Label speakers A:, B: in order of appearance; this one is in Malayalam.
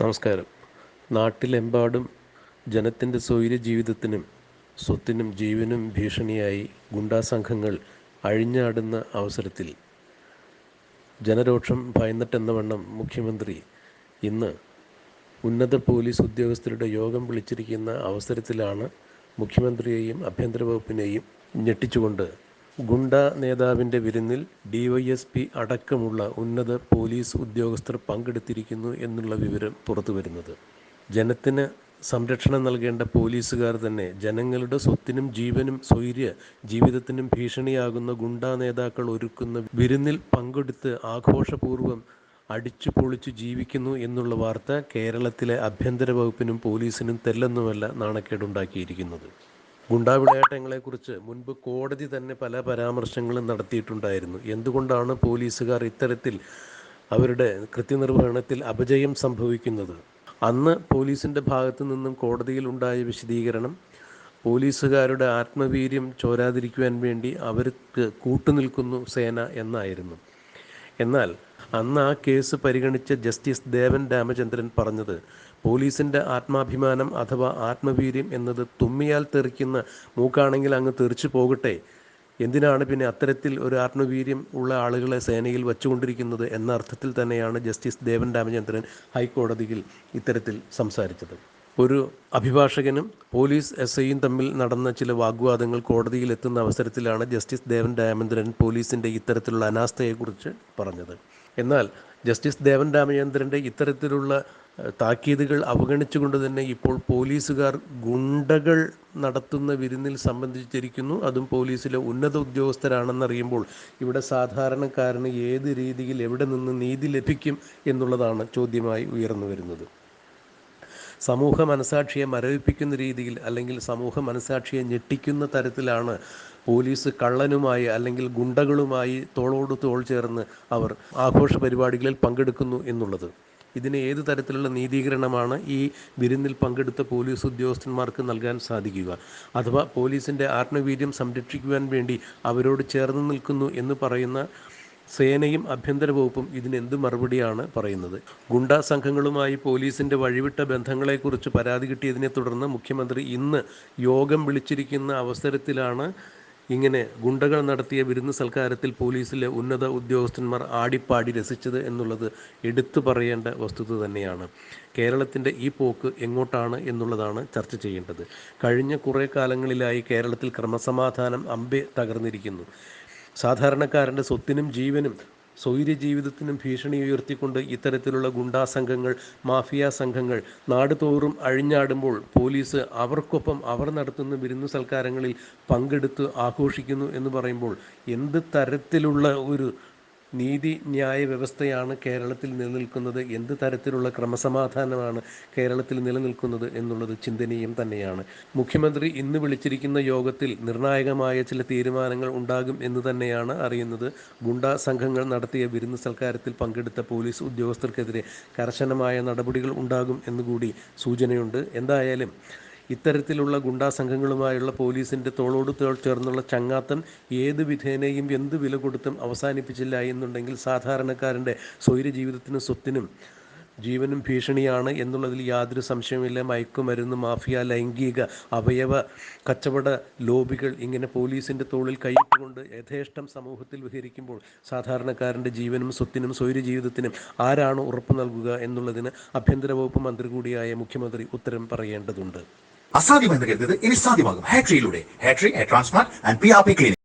A: നമസ്കാരം. നാട്ടിലെമ്പാടും ജനത്തിന്റെ സ്വൈര്യ ജീവിതത്തിനും സ്വത്തിനും ജീവനും ഭീഷണിയായി ഗുണ്ടാ സംഘങ്ങൾ അഴിഞ്ഞാടുന്ന അവസരത്തിൽ ജനരോക്ഷം ഭയന്നിട്ടെന്ന വണ്ണം മുഖ്യമന്ത്രി ഇന്ന് ഉന്നത പോലീസ് ഉദ്യോഗസ്ഥരുടെ യോഗം വിളിച്ചിരിക്കുന്ന അവസരത്തിലാണ് മുഖ്യമന്ത്രിയെയും ആഭ്യന്തര വകുപ്പിനെയും ഞെട്ടിച്ചുകൊണ്ട് ഗുണ്ട നേതാവിന്റെ വിരുന്നിൽ ഡിവൈഎസ്പി അടക്കമുള്ള ഉന്നത പോലീസ് ഉദ്യോഗസ്ഥർ പങ്കെടുത്തിരിക്കുന്നു എന്നുള്ള വിവരം പുറത്തു വരുന്നത് ജനത്തിന് സംരക്ഷണം നൽകേണ്ട പോലീസുകാർ തന്നെ ജനങ്ങളുടെ സ്വത്തിനും ജീവനും സ്വൈര്യ ജീവിതത്തിനും ഭീഷണിയാകുന്ന ഗുണ്ടാ നേതാക്കൾ ഒരുക്കുന്ന വിരുന്നിൽ പങ്കെടുത്ത് ആഘോഷപൂർവം അടിച്ചു പൊളിച്ചു ജീവിക്കുന്നു എന്നുള്ള വാർത്ത കേരളത്തിലെ ആഭ്യന്തര വകുപ്പിനും പോലീസിനും തെല്ലെന്നുമല്ല നാണക്കേടുണ്ടാക്കിയിരിക്കുന്നത്. ഗുണ്ടാവിളയാട്ടങ്ങളെക്കുറിച്ച് മുൻപ് കോടതി തന്നെ പല പരാമർശങ്ങളും നടത്തിയിട്ടുണ്ടായിരുന്നു. എന്തുകൊണ്ടാണ് പോലീസുകാർ ഇത്തരത്തിൽ അവരുടെ കൃത്യനിർവഹണത്തിൽ അപജയം സംഭവിക്കുന്നത്? അന്ന് പോലീസിന്റെ ഭാഗത്തു നിന്നും കോടതിയിൽ ഉണ്ടായ വിശദീകരണം പോലീസുകാരുടെ ആത്മവീര്യം ചോരാതിരിക്കുവാൻ വേണ്ടി അവർക്ക് കൂട്ടുനിൽക്കുന്നു സേന എന്നായിരുന്നു. എന്നാൽ അന്ന് ആ കേസ് പരിഗണിച്ച ജസ്റ്റിസ് ദേവൻ രാമചന്ദ്രൻ പറഞ്ഞത് പോലീസിന്റെ ആത്മാഭിമാനം അഥവാ ആത്മവീര്യം എന്നത് തുമ്മിയാൽ തെറിക്കുന്ന മൂക്കാണെങ്കിൽ അങ്ങ് തെറിച്ചു പോകട്ടെ. എന്തിനാണ് പിന്നെ അത്തരത്തിൽ ഒരു ആത്മവീര്യം ഉള്ള ആളുകളെ സേനയിൽ വച്ചുകൊണ്ടിരിക്കുന്നത്? എന്ന അർത്ഥത്തിൽ തന്നെയാണ് ജസ്റ്റിസ് ദേവൻ രാമചന്ദ്രൻ ഹൈക്കോടതിയിൽ ഇത്തരത്തിൽ സംസാരിച്ചത്. ഒരു അഭിഭാഷകനും പോലീസ് എസ് ഐയും തമ്മിൽ നടന്ന ചില വാഗ്വാദങ്ങൾ കോടതിയിൽ എത്തുന്ന അവസരത്തിലാണ് ജസ്റ്റിസ് ദേവൻ രാമചന്ദ്രൻ പോലീസിന്റെ ഇത്തരത്തിലുള്ള അനാസ്ഥയെക്കുറിച്ച് പറഞ്ഞത്. എന്നാൽ ജസ്റ്റിസ് ദേവൻ രാമചന്ദ്രന്റെ ഇത്തരത്തിലുള്ള താക്കീതുകൾ അവഗണിച്ചുകൊണ്ട് തന്നെ ഇപ്പോൾ പോലീസുകാർ ഗുണ്ടകൾ നടത്തുന്ന വിരുന്നിൽ സംബന്ധിച്ചിരിക്കുന്നു. അതും പോലീസിലെ ഉന്നത ഉദ്യോഗസ്ഥരാണെന്നറിയുമ്പോൾ ഇവിടെ സാധാരണക്കാരന് ഏത് രീതിയിൽ എവിടെ നിന്ന് നീതി ലഭിക്കും എന്നുള്ളതാണ് ചോദ്യമായി ഉയർന്നു വരുന്നത്. സമൂഹ മനസാക്ഷിയെ മരവിപ്പിക്കുന്ന രീതിയിൽ അല്ലെങ്കിൽ സമൂഹ മനസാക്ഷിയെ ഞെട്ടിക്കുന്ന തരത്തിലാണ് പോലീസ് കള്ളനുമായി അല്ലെങ്കിൽ ഗുണ്ടകളുമായി തോളോട് തോൾ ചേർന്ന് അവർ ആഘോഷ പരിപാടികളിൽ പങ്കെടുക്കുന്നു എന്നുള്ളത്. ഇതിന് ഏത് തരത്തിലുള്ള നീതീകരണമാണ് ഈ വിരുന്നിൽ പങ്കെടുത്ത പോലീസ് ഉദ്യോഗസ്ഥന്മാർക്ക് നൽകാൻ സാധിക്കുക? അഥവാ പോലീസിന്റെ ആത്മവീര്യം സംരക്ഷിക്കുവാൻ വേണ്ടി അവരോട് ചേർന്ന് നിൽക്കുന്നു എന്ന് പറയുന്ന സേനയും ആഭ്യന്തര വകുപ്പും ഇതിനെന്ത് മറുപടിയാണ് പറയുന്നത്? ഗുണ്ടാ സംഘങ്ങളുമായി പോലീസിന്റെ വഴിവിട്ട ബന്ധങ്ങളെക്കുറിച്ച് പരാതി കിട്ടിയതിനെ തുടർന്ന് മുഖ്യമന്ത്രി ഇന്ന് യോഗം വിളിച്ചിരിക്കുന്ന അവസരത്തിലാണ് ഇങ്ങനെ ഗുണ്ടകൾ നടത്തിയ വിരുന്ന് സൽക്കാരത്തിൽ പോലീസിലെ ഉന്നത ഉദ്യോഗസ്ഥന്മാർ ആടിപ്പാടി രസിച്ചത് എന്നുള്ളത് എടുത്തു പറയേണ്ട വസ്തുത തന്നെയാണ്. കേരളത്തിന്റെ ഈ പോക്ക് എങ്ങോട്ടാണ് എന്നുള്ളതാണ് ചർച്ച ചെയ്യേണ്ടത്. കഴിഞ്ഞ കുറേ കാലങ്ങളിലായി കേരളത്തിൽ ക്രമസമാധാനം അമ്പെ തകർന്നിരിക്കുന്നു. സാധാരണക്കാരന്റെ സ്വത്തിനും ജീവനും സ്വൈര്യ ജീവിതത്തിനും ഭീഷണി ഉയർത്തിക്കൊണ്ട് ഇത്തരത്തിലുള്ള ഗുണ്ടാ സംഘങ്ങൾ മാഫിയ സംഘങ്ങൾ നാടുതോറും അഴിഞ്ഞാടുമ്പോൾ പോലീസ് അവർക്കൊപ്പം അവർ നടത്തുന്ന വിരുന്നു സൽക്കാരങ്ങളിൽ പങ്കെടുത്ത് ആഘോഷിക്കുന്നു എന്ന് പറയുമ്പോൾ എന്ത് തരത്തിലുള്ള ഒരു നീതി ന്യായ വ്യവസ്ഥയാണ് കേരളത്തിൽ നിലനിൽക്കുന്നത്. എന്ത് തരത്തിലുള്ള ക്രമസമാധാനമാണ് കേരളത്തിൽ നിലനിൽക്കുന്നത് എന്നുള്ളത് ചിന്തനീയം തന്നെയാണ്. മുഖ്യമന്ത്രി ഇന്ന് വിളിച്ചിരിക്കുന്ന യോഗത്തിൽ നിർണായകമായ ചില തീരുമാനങ്ങൾ ഉണ്ടാകും എന്ന് തന്നെയാണ് അറിയുന്നത്. ഗുണ്ടാ സംഘങ്ങൾ നടത്തിയ വിരുന്ന് സൽക്കാരത്തിൽ പങ്കെടുത്ത പോലീസ് ഉദ്യോഗസ്ഥർക്കെതിരെ കർശനമായ നടപടികൾ ഉണ്ടാകും എന്നുകൂടി സൂചനയുണ്ട്. എന്തായാലും ഇത്തരത്തിലുള്ള ഗുണ്ടാ സംഘങ്ങളുമായുള്ള പോലീസിന്റെ തോളോട് തോൾ ചേർന്നുള്ള ചങ്ങാത്തം ഏത് വിധേനയും എന്ത് വില കൊടുത്തും അവസാനിപ്പിച്ചില്ല എന്നുണ്ടെങ്കിൽ സാധാരണക്കാരന്റെ സ്വൈര ജീവിതത്തിനും സ്വത്തിനും ജീവനും ഭീഷണിയാണ് എന്നുള്ളതിൽ യാതൊരു സംശയമില്ല മയക്കുമരുന്ന് മാഫിയ ലൈംഗിക അവയവ കച്ചവട ലോബികൾ ഇങ്ങനെ പോലീസിന്റെ തോളിൽ കൈയിട്ടുകൊണ്ട് യഥേഷ്ടം സമൂഹത്തിൽ വിഹരിക്കുമ്പോൾ സാധാരണക്കാരന്റെ ജീവനും സ്വത്തിനും സ്വൈര ജീവിതത്തിനും ആരാണ് ഉറപ്പ് നൽകുക എന്നുള്ളതിന് ആഭ്യന്തര വകുപ്പ് മന്ത്രി കൂടിയായ മുഖ്യമന്ത്രി ഉത്തരം പറയേണ്ടതുണ്ട്.
B: അസാധ്യമെന്ന് കരുതത് ഇനി സാധ്യമാകും. ഹാട്രിയിലൂടെ Hatri hair transplant and P R P clinic